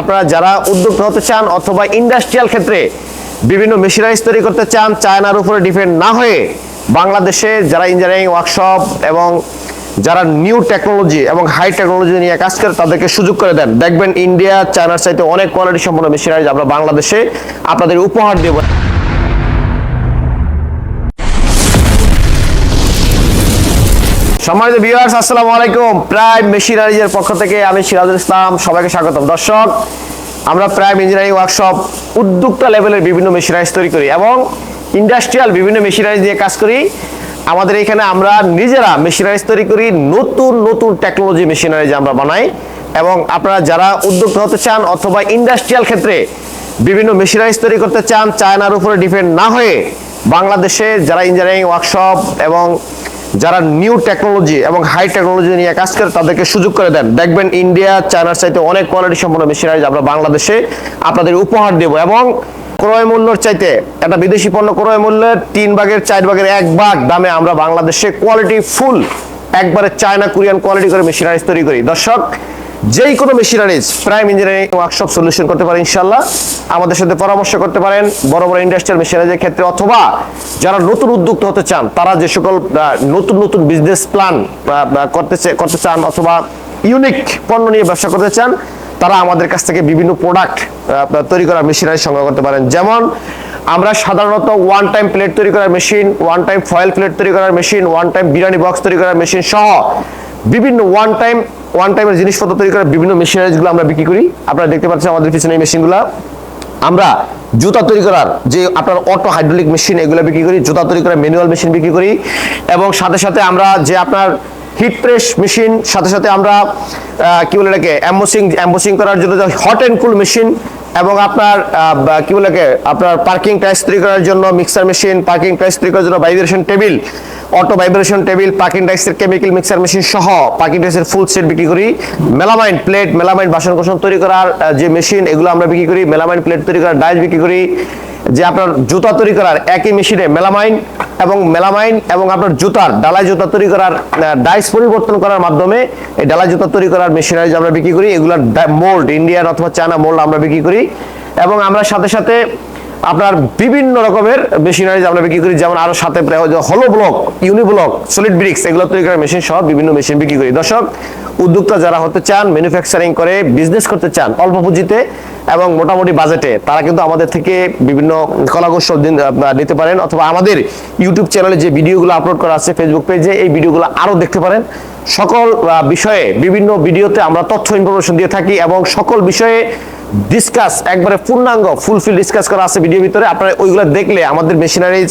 আপনারা যারা উদ্যোক্তা হতে চান অথবা ইন্ডাস্ট্রিয়াল ক্ষেত্রে বিভিন্ন মেশিনারিজ তৈরি করতে চান, চায়নার উপরে ডিপেন্ড না হয়ে বাংলাদেশে যারা ইঞ্জিনিয়ারিং ওয়ার্কশপ এবং যারা নিউ টেকনোলজি এবং হাই টেকনোলজি নিয়ে কাজ করে, তাদেরকে সুযোগ করে দেন। দেখবেন ইন্ডিয়া চায়নার চাইতে অনেক কোয়ালিটি সম্পন্ন মেশিনারিজ আমরা বাংলাদেশে আপনাদের উপহার দেব। সম্মানিত ভিউয়ার্স আসসালামু আলাইকুম। প্রাইম মেশিনারিজের পক্ষ থেকে আমি সিরাজুল ইসলাম, সবাইকে স্বাগতম। দর্শক, আমরা প্রাইম ইঞ্জিনিয়ারিং ওয়ার্কশপ উদ্যোক্তা লেভেলের বিভিন্ন মেশিনারিজ তৈরি করি এবং ইন্ডাস্ট্রিয়াল বিভিন্ন মেশিনারিজ দিয়ে কাজ করি। আমাদের এখানে আমরা নিজেরা মেশিনারিজ তৈরি করি, নতুন নতুন টেকনোলজি মেশিনারিজ আমরা বানাই এবং আপনারা যারা উদ্যোক্তা হতে চান অথবা ইন্ডাস্ট্রিয়াল ক্ষেত্রে বিভিন্ন মেশিনারিজ তৈরি করতে চান, চায়নার উপরে ডিপেন্ড না হয়ে বাংলাদেশে যারা ইঞ্জিনিয়ারিং ওয়ার্কশপ এবং যারা নিউ টেকনোলজি এবং হাই টেকনোলজি নিয়ে কাজ করে, তাদেরকে সুযোগ করে দেন। দেখবেন ইন্ডিয়া চায়নার চাইতে অনেক কোয়ালিটি সম্পন্ন মেশিনারি আমরা বাংলাদেশে আপনাদের উপহার দেব এবং ক্রয় মূল্যর চাইতে একটা বিদেশি পণ্য ক্রয় মূল্যের তিন ভাগের চার ভাগের এক ভাগ দামে আমরা বাংলাদেশে কোয়ালিটি ফুল একবারে চায়না কোরিয়ান কোয়ালিটি করে মেশিনারি তৈরি করি। দর্শক যেই কোনো machineries prime engineering workshop solution করতে পারেন ইনশাল্লাহ আমাদের সাথে পরামর্শ করতে পারেন বড় বড় ইন্ডাস্ট্রিয়াল মেশিনারিজের ক্ষেত্রে অথবা যারা নতুন উদ্যোক্তা হতে চান, তারা যে সকল নতুন নতুন বিজনেস প্ল্যান করতে করতে চান অথবা ইউনিক পণ্য নিয়ে ব্যবসা করতে চান, তারা আমাদের কাছ থেকে বিভিন্ন প্রোডাক্ট তৈরি করা মেশিনারি সংগ্রহ করতে পারেন। যেমন আমরা সাধারণত ওয়ান টাইম প্লেট তৈরি করার machine one time foil plate তৈরি করার machine one time biryani box তৈরি করার মেশিন সহ বিভিন্ন ওয়ান টাইম ওয়ান টাইমের জিনিসপত্র তৈরি করার বিভিন্ন মেশিনারিজগুলো আমরা বিক্রি করি। আপনারা দেখতে পাচ্ছেন আমাদের পিছনে এই মেশিনগুলো আমরা জুতা তৈরি করার যে আপনার অটো হাইড্রোলিক মেশিন এগুলো বিক্রি করি, জুতা তৈরি করার ম্যানুয়াল মেশিন বিক্রি করি। এবং সাথে সাথে আমরা যে আপনার হিট প্রেস মেশিন সাথে সাথে আমরা কি বলে এটাকে অ্যাম্বোসিং অ্যাম্বোসিং করার জন্য হট অ্যান্ড কুল মেশিন এবং আপনার কি বলে আপনার পার্কিং টাইস তৈরি করার জন্য মিক্সার মেশিন পার্কিং টাইস তৈরি করার জন্য vibration table auto vibration table parking টাইসের chemical mixer machine সহ পার্কিং টাইসের ফুল সেট বিক্রি করি। মেলামাইন প্লেট মেলামাইন বাসন কোসন তৈরি করার যে মেশিন এগুলো আমরা বিক্রি করি। মেলামাইন প্লেট তৈরি করার ডাইস বিক্রি করি। যে আপনার জুতা তৈরি করার একই মেশিনে মেলামাইন এবং মেলামাইন এবং আপনার জুতার ডালাই জুতা তৈরি করার ডাইস পরিবর্তন করার মাধ্যমে এই ডালাই জুতা তৈরি করার মেশিনারিজ আমরা বিক্রি করি। এগুলোর মোল্ড ইন্ডিয়ান অথবা চায়না মোল্ড আমরা বিক্রি করি। এবং আমরা সাথে সাথে আপনার বিভিন্ন রকমের মেশিনারিজ আমরা বিক্রি করি। যেমন আরও সাথে হলো block uni block solid bricks এগুলো তৈরি করার মেশিন সহ বিভিন্ন মেশিন বিক্রি করি। দর্শক, উদ্যোক্তা যারা হতে চান ম্যানুফ্যাকচারিং করে বিজনেস করতে চান, অল্প পুঁজিতে এবং মোটামুটি বাজেটে তারা কিন্তু আমাদের থেকে বিভিন্ন কলাকৌশল নিতে পারেন অথবা আমাদের ইউটিউব চ্যানেলে যে ভিডিওগুলো আপলোড করা আছে ফেসবুক পেজে এই ভিডিওগুলো আরও দেখতে পারেন। সকল বিষয়ে, বিভিন্ন ভিডিওতে আমরা তথ্য ইনফরমেশন দিয়ে থাকি এবং সকল বিষয়ে ডিসকাস একবারে পূর্ণাঙ্গ ফুলফিল ডিসকাস করা আছে ভিডিও ভিতরে। আপনারা ওইগুলো দেখলে আমাদের মেশিনারিজ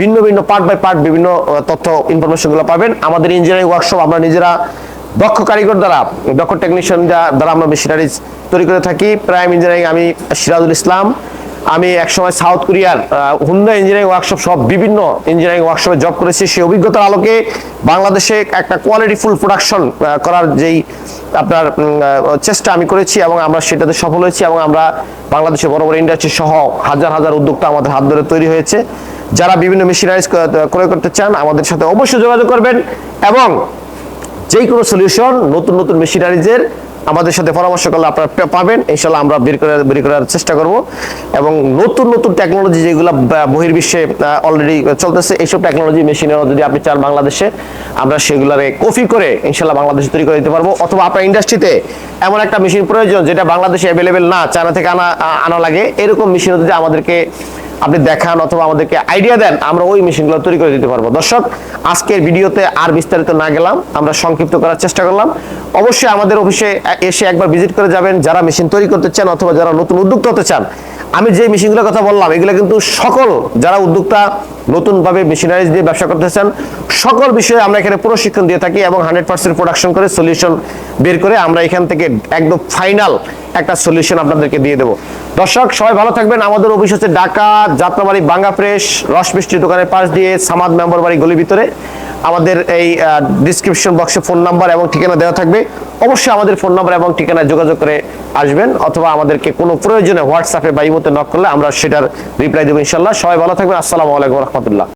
ভিন্ন ভিন্ন পার্ট বাই পার্ট বিভিন্ন তথ্য ইনফরমেশনগুলো পাবেন। আমাদের ইঞ্জিনিয়ারিং ওয়ার্কশপ আমরা নিজেরা দক্ষ কারিগর দ্বারা, দক্ষ টেকনিশিয়ান দ্বারা আমরা মেশিনারিজ তৈরি করে থাকি। প্রাইম ইঞ্জিনিয়ারিং আমি সিরাজুল ইসলাম। আমি একসময় সাউথ কোরিয়ার হুন্ডা ইঞ্জিনিয়ারিং ওয়ার্কশপ সব বিভিন্ন ইঞ্জিনিয়ারিং ওয়ার্কশপে জব করেছি। সেই অভিজ্ঞতার আলোকে বাংলাদেশে একটা কোয়ালিটি ফুল প্রোডাকশন করার যেই আপনার চেষ্টা আমি করেছি এবং আমরা সেটাতে সফল হয়েছি এবং আমরা বাংলাদেশে বড় বড় ইন্ডাস্ট্রি সহ হাজার হাজার উদ্যোক্তা আমাদের হাত ধরে তৈরি হয়েছে। যারা বিভিন্ন মেশিনারিজ ক্রয় করতে চান, আমাদের সাথে অবশ্যই যোগাযোগ করবেন এবং যে কোনো সলিউশন নতুন নতুন মেশিনারিজের আমাদের সাথে পরামর্শ করলে আপনারা পাবেন। ইনশাল্লাহ আমরা বের করে বের করার চেষ্টা করব। এবং নতুন নতুন টেকনোলজি যেগুলো বহির্বিশ্বে অলরেডি চলতেছে, এইসব টেকনোলজি মেশিনেও যদি আপনি চান বাংলাদেশে, আমরা সেগুলারে কপি করে ইনশাল্লাহ বাংলাদেশে তৈরি করে দিতে পারব। অথবা আপনার ইন্ডাস্ট্রিতে এমন একটা মেশিন প্রয়োজন যেটা বাংলাদেশে অ্যাভেলেবেল না, চায়না থেকে আনা আনা লাগে। এরকম মেশিন যদি আমাদেরকে আপনি দেখান অথবা আমাদেরকে আইডিয়া দেন, আমরা ওই মেশিনগুলো তৈরি করে দিতে পারব। দর্শক, আজকের ভিডিওতে আর বিস্তারিত না গেলাম, আমরা সংক্ষিপ্ত করার চেষ্টা করলাম। অবশ্যই আমাদের অফিসে এসে একবার ভিজিট করে যাবেন, যারা মেশিন তৈরি করতে চান অথবা যারা নতুন উদ্যোক্তা হতে চান। আমি যে মেশিনগুলোর কথা বললাম, এগুলো কিন্তু সকল যারা উদ্যোক্তা নতুনভাবে মেশিনারিজ দিয়ে ব্যবসা করতে চান, সকল বিষয়ে আমরা এখানে প্রশিক্ষণ দিয়ে থাকি এবং হান্ড্রেড পার্সেন্ট প্রোডাকশন করে সলিউশন বের করে আমরা এখান থেকে একদম ফাইনাল একটা সলিউশন আপনাদেরকে দিয়ে দেবো। দর্শক, সবাই ভালো থাকবেন। আমাদের অফিস হচ্ছে ঢাকা, যাত্রাবাড়ি, বাঙ্গা ফ্রেশ রস মিষ্টি দোকানের পাশ দিয়ে সামাদ মেম্বার বাড়ি গলির ভিতরে। আমাদের এই ডিসক্রিপশন বক্সে ফোন নাম্বার এবং ঠিকানা দেওয়া থাকবে। অবশ্যই আমাদের ফোন নাম্বার এবং ঠিকানায় যোগাযোগ করে আসবেন অথবা আমাদেরকে কোনো প্রয়োজনে হোয়াটসঅ্যাপে বা ইমোতে নক করলে আমরা সেটার রিপ্লাই দেবো ইনশাল্লাহ সবাই ভালো থাকবেন। আসসালামু আলাইকুম রহমতুল্লাহ।